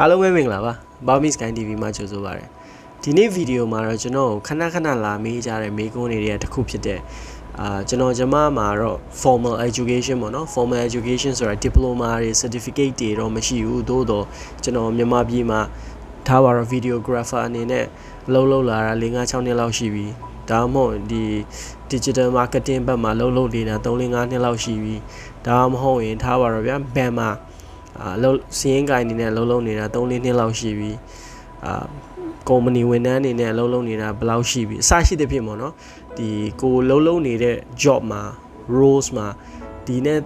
အားလုံးပဲမင်္ဂလာပါ Bami Sky TV မှာကြိုဆိုပါရစေဒီနေ့ဗီဒီယိုမှာတော့ကျွန်တော်ကိုခဏခဏလာမေးကြတဲ့မေးခွန်းတွေတစ်ခုဖြစ်တဲ့အာကျွန်တော်ကျမမှာတော့ formal education ပေါ့နော် formal education ဆိုတာ diploma တွေ certificate တွေတော့မရှိဘူးသို့တော့ကျွန်တော်မြန်မာပြည်မှာထားပါတော့ videographer အနေနဲ့အလုပ်လုပ်လာတာ၄၅6နှစ်လောက်ရှိပြီဒါမှမဟုတ်ဒီ digital marketing ဘက်မှာလုပ်လုပ်နေတာ3 4 5နှစ်လောက်ရှိပြီဒါမှမဟုတ်ရင်ထားပါတော့ဗျာဘန်မှာ အာလုံးစည်ရင်ကိုင်အနေနဲ့လုံးလုံးနေတာ3 4နှစ်လောက်ရှိပြီအာကုမ္ပဏီဝန်ထမ်းအနေနဲ့လုံးလုံးနေတာဘယ်လောက်ရှိပြီအစရှိတဲ့ဖြစ်ပေါ့နော်ဒီကိုလုံးလုံးနေတဲ့ job မှာ roles မှာဒီနဲ့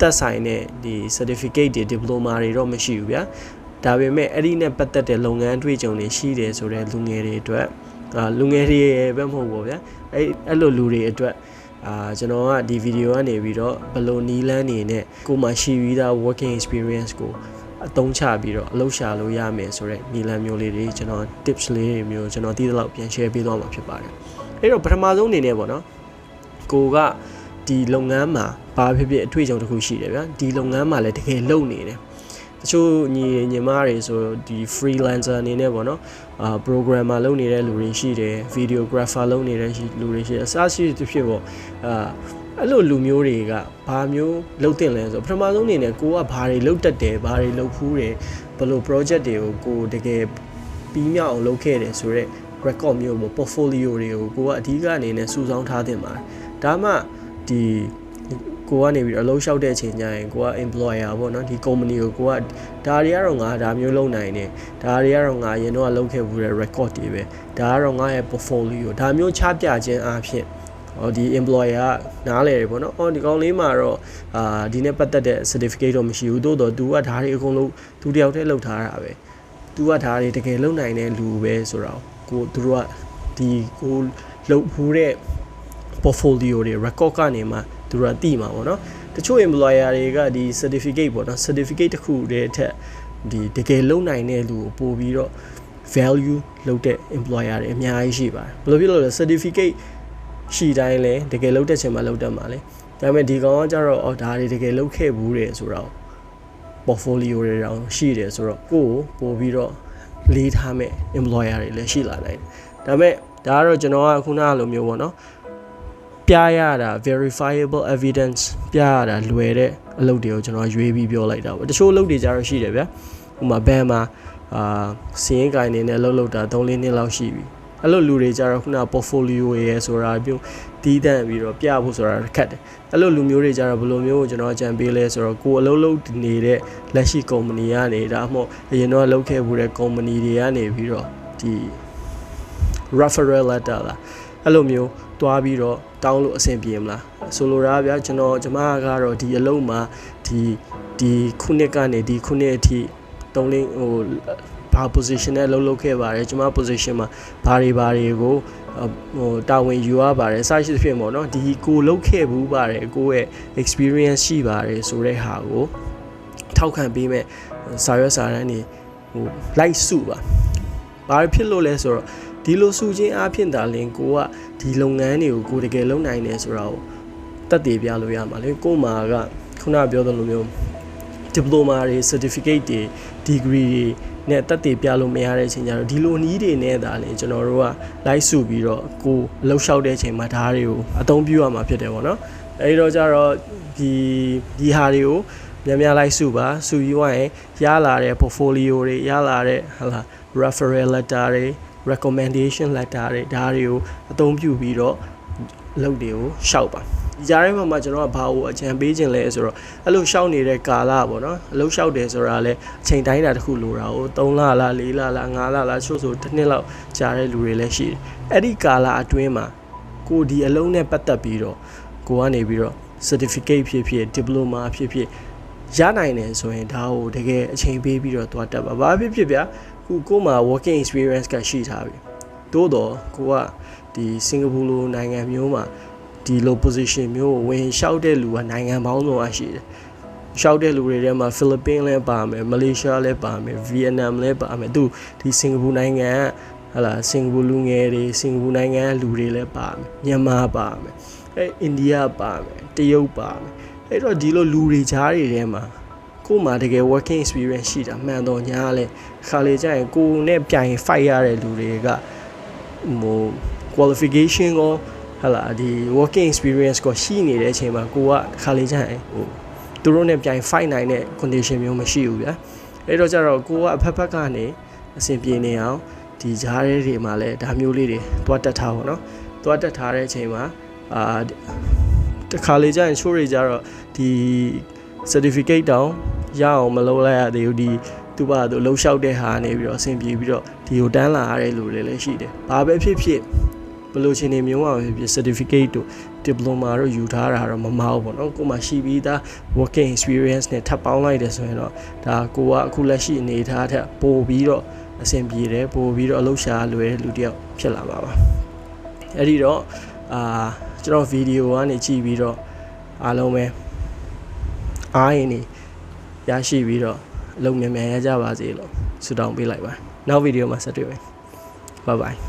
သက်ဆိုင်တဲ့ဒီ certificate တွေ diploma တွေတော့မရှိဘူးဗျာဒါပေမဲ့အဲ့ဒီနဲ့ပတ်သက်တဲ့လုပ်ငန်းတွေ့ကြုံတွေရှိတယ်ဆိုတော့လူငယ်တွေအတွက်အာလူငယ်တွေပဲမဟုတ်ဘူးဗျာအဲ့အဲ့လိုလူတွေအတွက် အာကျွန်တော်ကဒီဗီဒီယိုကနေပြီးတော့ဘယ်လိုနီးလန်းနေနဲ့ကိုမှရှိပြီးသား working experience ကိုအသုံးချပြီးတော့အလုပ်ရှာလို့ရမယ်ဆိုတော့နီးလန်းမျိုးလေးတွေကျွန်တော် tips လေးတွေမျိုးကျွန်တော်သိသလောက်ပြန် share ပေးသွားမှာဖြစ်ပါတယ်အဲ့တော့ပထမဆုံးအနေနဲ့ပေါ့နော်ကိုကဒီလုပ်ငန်းမှာဘာဖြစ်ဖြစ်အတွေ့အကြုံတစ်ခုရှိတယ်ဗျာဒီလုပ်ငန်းမှာလည်းတကယ်လုပ်နေတယ် တချို့ညီညီမတွေဆိုဒီ freelancer အနေနဲ့ပေါ့နော်အာ programmer လုပ်နေတဲ့လူတွေရှိတယ် videographer လုပ်နေတဲ့လူတွေရှိတယ်အစားရှိတစ်ဖြစ်ပေါ့အာအဲ့လိုလူမျိုးတွေကဘာမျိုးလုပ်တင်လဲဆိုပထမဆုံးအနေနဲ့ကိုကဘာတွေလုပ်တတ်တယ်ဘာတွေလုပ်ဖူးတယ်ဘယ်လို project တွေကိုကိုတကယ်ပြီးမြောက်အောင်လုပ်ခဲ့တယ်ဆိုတော့ record မျိုးပေါ့ portfolio တွေကိုကိုကအဓိကအနေနဲ့စုဆောင်းထားတင်ပါတယ်ဒါမှဒီ ကိုကနေပြီးတော့အလုပ်လျှောက်တဲ့အချိန်ကျရင်ကိုက employer ပေါ့နော်ဒီ company ကိုကိုကဒါတွေကတော့ငါဒါမျိုးလုပ်နိုင်တယ်ဒါတွေကတော့ငါအရင်တော့လုပ်ခဲ့ဘူးတဲ့ record တွေပဲဒါကတော့ငါရဲ့ portfolio ဒါမျိုးချပြခြင်းအဖြစ်ဟောဒီ employer ကနားလဲတယ်ပေါ့နော်။အော်ဒီကောင်လေးမှာတော့အာဒီနဲ့ပတ်သက်တဲ့ certificate တော့မရှိဘူး။သို့တော့ तू ကဒါတွေအကုန်လုံး तू တယောက်တည်းလုပ်ထားတာပဲ။ तू ကဒါတွေတကယ်လုပ်နိုင်တဲ့လူပဲဆိုတော့ကိုသူတို့ကဒီကိုလုပ်ဖူးတဲ့ portfolio တွေ record ကနေမှ သူတို့ကသိမှာပေါ့နော်တချို့ employer တွေကဒီ certificate ပေါ့နော် certificate တစ်ခုတည်းထက်ဒီတကယ်လုံနိုင်တဲ့လူကိုပို့ပြီးတော့ value လုပ်တဲ့ employer တွေအများကြီးရှိပါတယ်ဘယ်လိုဖြစ်လို့လဲ certificate ရှိတိုင်းလဲတကယ်လုပ်တဲ့ချိန်မှာလုပ်တတ်မှာလေဒါပေမဲ့ဒီကောင်ကကြတော့အော်ဒါတွေတကယ်လုပ်ခဲ့ဘူးတယ်ဆိုတော့ portfolio တွေတောင်ရှိတယ်ဆိုတော့ကိုကိုပို့ပြီးတော့လေးထားမဲ့ employer တွေလည်းရှိလာနိုင်တယ်ဒါပေမဲ့ဒါကတော့ကျွန်တော်ကခုနကလိုမျိုးပေါ့နော် ပြရတာ verifiable evidence ပြရတာလွယ်တဲ့အလုပ်တွေကိုကျွန်တော်ရွေးပြီးပြောလိုက်တာပေါ့တချို့အလုပ်တွေကြတော့ရှိတယ်ဗျာဥပမာဘန်မှာအာစီးရင်ကိုင်းနေနဲ့အလုပ်လုပ်တာ3-4နှစ်လောက်ရှိပြီအဲ့လိုလူတွေကြတော့ခုန portfolio ရယ်ဆိုတာပြုတီးတန့်ပြီးတော့ပြဖို့ဆိုတာခက်တယ်အဲ့လိုလူမျိုးတွေကြတော့ဘယ်လိုမျိုးကိုကျွန်တော်အကြံပေးလဲဆိုတော့ကိုယ်အလုပ်လုပ်နေတဲ့လက်ရှိ company ကနေဒါမှမဟုတ်အရင်တော့လုပ်ခဲ့မှုတဲ့ company တွေကနေပြီးတော့ဒီ referral letter လား အဲ့လိုမျိုးတွားပြီးတော့တောင်းလို့အဆင်ပြေမလားဆိုလိုတာဗျာကျွန်တော်ကျမကတော့ဒီအလုံးမှာဒီဒီခုနှစ်ကနေဒီခုနှစ်အထိတုံးလင်းဟိုဘာ position နဲ့လှုပ်လှုပ်ခဲ့ပါတယ်ကျွန်မ position မှာဘာတွေဘာတွေကိုဟိုတာဝန်ယူရပါတယ်စရှိသဖြင့်ပေါ့နော်ဒီကိုလှုပ်ခဲ့ဘူးပါတယ်ကိုရဲ့ experience ရှိပါတယ်ဆိုတဲ့ဟာကိုထောက်ခံပေးမဲ့စာရွက်စာတမ်းတွေဟိုလိုက်စုပါဘာဖြစ်လို့လဲဆိုတော့ ဒီလိုစုချင်းအဖြစ်သာလင်ကိုကဒီလုပ်ငန်းတွေကိုကိုတကယ်လုပ်နိုင်တယ်ဆိုတာကိုတက်တည်ပြလို့ရမှာလေကိုမာကခုနပြောသလိုမျိုး diploma တွေ certificate တွေ degree တွေနဲ့တက်တည်ပြလို့မရတဲ့အချိန်ကျတော့ဒီလိုနီးတွေနဲ့ဒါလေကျွန်တော်တို့ကလိုက်စုပြီးတော့ကိုလှုပ်လျှောက်တဲ့အချိန်မှာဓာတ်တွေကိုအသုံးပြုရမှာဖြစ်တယ်ပေါ့နော်အဲဒီတော့ကျတော့ဒီဒီဟာတွေကိုများများလိုက်စုပါစုပြီးွားရင်ရလာတဲ့ portfolio တွေရလာတဲ့ဟာလာ referral letter တွေ recommendation letter တွေဒါတွေကိုအသုံးပြုပြီးတော့အလုပ်တွေကိုရှောက်ပါဒီကြားထဲမှာမှကျွန်တော်ကဘာကိုအကြံပေးခြင်းလဲဆိုတော့အဲ့လိုရှောက်နေတဲ့ကာလပေါ့နော်အလုပ်ရှောက်တယ်ဆိုတာလဲအချိန်တိုင်းတာတစ်ခုလိုတာကို3လလား4လလား5လလားချို့ဆိုတစ်နှစ်လောက်ကြာတဲ့လူတွေလည်းရှိတယ်အဲ့ဒီကာလအတွင်းမှာကိုဒီအလုံးနဲ့ပတ်သက်ပြီးတော့ကိုကနေပြီးတော့ certificate ဖြစ်ဖြစ် diploma ဖြစ်ဖြစ်ရနိုင်တယ်ဆိုရင်ဒါကိုတကယ်အချိန်ပေးပြီးတော့သွားတက်ပါဘာဖြစ်ဖြစ်ဗျာ ခုကိုမှ working experience ကရှိထားပြီသို့တော့ကိုကဒီစင်ကာပူလိုနိုင်ငံမျိုးမှာဒီလို position မျိုးကိုဝင်လျှောက်တဲ့လူကနိုင်ငံပေါင်းစုံအရှိတယ်လျှောက်တဲ့လူတွေထဲမှာဖိလစ်ပင်းလည်းပါမယ်မလေးရှားလည်းပါမယ်ဗီယက်နမ်လည်းပါမယ်သူဒီစင်ကာပူနိုင်ငံကဟလာစင်ကာပူလူငယ်တွေစင်ကာပူနိုင်ငံကလူတွေလည်းပါမယ်မြန်မာပါမယ်အဲအိန္ဒိယပါမယ်တရုတ်ပါမယ်အဲ့တော့ဒီလိုလူတွေကြားတွေထဲမှာ ကို့မှာတကယ် working experience ရှိတာမှန်တော့ညာလဲခါလေကျရင်ကိုယ်နဲ့ပြိုင် fight ရတဲ့လူတွေကဟို qualification ကိုဟလာဒီ working experience ကိုရှိနေတဲ့အချိန်မှာကိုကခါလေးကျရင်ဟိုသူတို့နဲ့ပြိုင် fight နိုင်တဲ့ condition မျိုးမရှိဘူးဗျာအဲ့တော့ကျတော့ကိုကအဖက်ဖက်ကနေအဆင်ပြေနေအောင်ဒီဂျားရဲတွေမှာလည်းဒါမျိုးလေးတွေတွားတက်ထားပါတော့တွားတက်ထားတဲ့အချိန်မှာအာတခါလေကျရင်ချိုးတွေကြတော့ဒီ certificate တောင်ရအောင်မလုပ်လိုက်ရသေးဘူးဒီသူ့ဘာသူလှုပ်လျှောက်တဲ့ဟာနေပြီးတော့အဆင်ပြေပြီးတော့ဒီကိုတန်းလာရတဲ့လူတွေလည်းရှိတယ်။ဘာပဲဖြစ်ဖြစ်ဘယ်လိုချင်းနေမျိုးမှာပဲဖြစ် certificate တို့ diploma တို့ယူထားတာတော့မမဟုတ်ဘူးเนาะကိုမှရှိပြီးသား working experience နဲ့ထပ်ပေါင်းလိုက်တယ်ဆိုရင်တော့ဒါကိုကအခုလက်ရှိအနေအထားထက်ပိုပြီးတော့အဆင်ပြေတယ်ပိုပြီးတော့အလုပ်ရှာလွယ်တဲ့လူတစ်ယောက်ဖြစ်လာမှာပါအဲ့ဒီတော့အာကျွန်တော်ဗီဒီယိုကနေကြည့်ပြီးတော့အားလုံးပဲ အားရင်နေရရှိပြီးတော့အလုပ်မြန်မြန်ရကြပါစေလို့ဆုတောင်းပေးလိုက်ပါနောက်ဗီဒီယိုမှာဆက်တွေ့မယ် bye bye